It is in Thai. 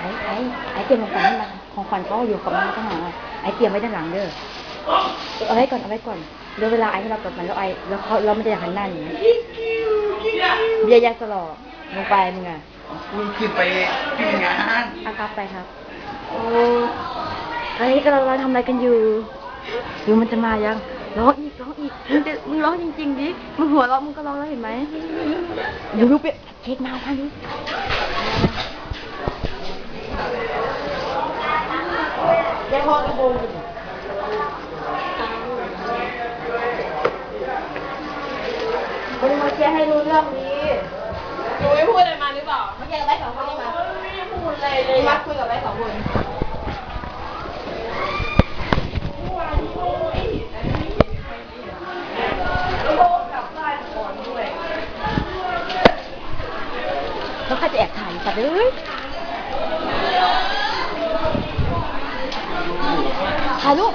ไอ้ไอ้ไอ้เตรียมของขวัญให้มันของขวัญเขาอยู่กับมันข้างหลังอะไอ้เตรียมไว้ด้านหลังเด้อเอาไว้ก่อนเอาไว้ก่อนเดี๋ยวเวลาไอ้ให้เรากดมันแล้วไอ้แล้วเขาเราไม่ได้หันหน้าหนีเบียร์ยาสลอลงไปมึงอะกูคือไปที่งานอาครับไปครับโอ้ตอนนี้ก็เราทำอะไรกันอยู่ดูมันจะมายังร้องอีกร้องอีกมึงจะมึงร้องจริงๆดิมึงหัวเราะมึงก็ร้องแล้วเห็นไหมดูดูเปียเช็คมาทางนี้ยาย พอกระบุงมึงมาเชียร์ให้รู้เรื่องนี้หนูไม่พูดอะไรมาหรือเปล่ามาเชียร์กับไว้สองคนนี่มาไม่ได้พูดอะไรเลย มาคุยกับไว้สองคนแล้วใครจะแอบถ่ายสัตว์เอ้ย ถ่ายรูป